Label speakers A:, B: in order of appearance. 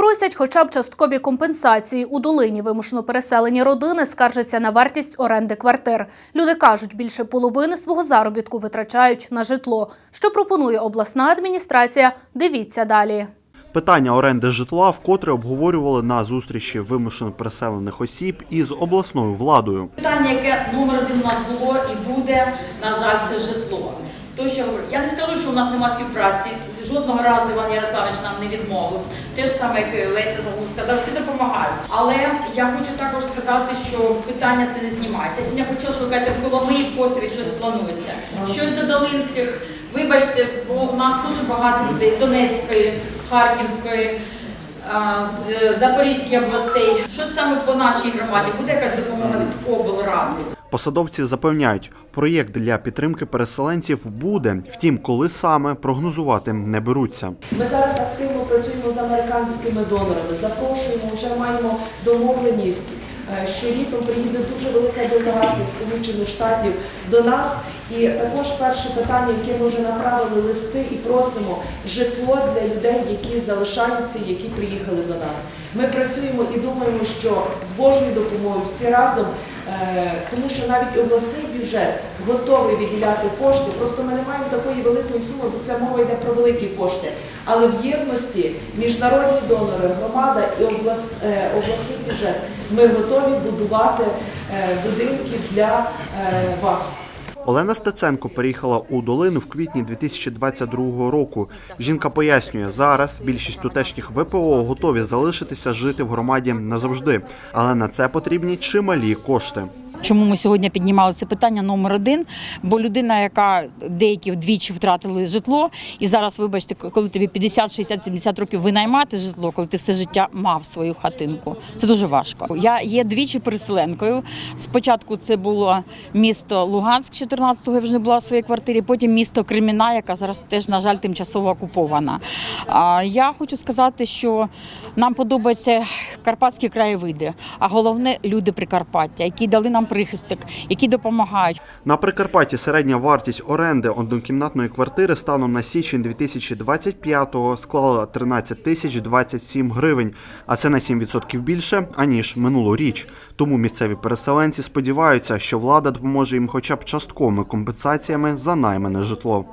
A: Просять хоча б часткові компенсації. У долині вимушено переселені родини скаржаться на вартість оренди квартир. Люди кажуть, більше половини свого заробітку витрачають на житло. Що пропонує обласна адміністрація? Дивіться далі.
B: Питання оренди житла вкотре обговорювали на зустрічі вимушено переселених осіб із обласною владою.
C: Питання, яке номер один у нас було і буде, на жаль, це житло. То, що я не скажу, що у нас немає співпраці. Жодного разу Іван Ярославович нам не відмовив. Те ж саме, як Леся Загул сказав, ти допомагаєш. Але я хочу також сказати, що питання це не знімається. Я сьогодні почула, що в Коломиї, в Косові щось планується. Щось до Долинських. Вибачте, бо у нас дуже багато людей з Донецької, Харківської. З Запорізької областей, що саме по нашій громаді буде якась допомога від облради.
B: Посадовці запевняють, проєкт для підтримки переселенців буде. Втім, коли саме прогнозувати не беруться.
D: Ми зараз активно працюємо з американськими донорами, запрошуємо, вже маємо домовленість. е, що літом приїде дуже велика делегація Сполучених Штатів до нас. І також перше питання, яке ми вже направили листи і просимо житло для людей, які залишаються, які приїхали до нас. Ми працюємо і думаємо, що з Божою допомогою всі разом, тому що навіть обласний бюджет готовий виділяти кошти. Просто ми не маємо такої великої суми, бо це мова йде про великі кошти. Але в єдності міжнародні донори, громада і е, обласний бюджет ми готові будувати е, будинки для е, вас.
B: Олена Стеценко переїхала у долину в квітні 2022 року. Жінка пояснює, зараз більшість тутешніх ВПО готові залишитися жити в громаді назавжди, але на це потрібні чималі кошти.
E: Чому ми сьогодні піднімали це питання номер один? Бо людина, яка деякі вдвічі втратили житло, і зараз, вибачте, коли тобі 50, 60, 70 років винаймати житло, коли ти все життя мав свою хатинку, це дуже важко. Я є двічі переселенкою. Спочатку це було місто Луганськ, 14-го я вже не була в своїй квартирі. Потім місто Креміна, яка зараз теж, на жаль, тимчасово окупована. А я хочу сказати, що нам подобаються карпатські краєвиди, а головне люди Прикарпаття, які дали нам прихисток, які допомагають.
B: На Прикарпатті середня вартість оренди однокімнатної квартири станом на січень 2025-го склала 13 тисяч 27 гривень, а це на 7% більше аніж минулоріч. Тому місцеві переселенці сподіваються, що влада допоможе їм хоча б частковими компенсаціями за наймане житло.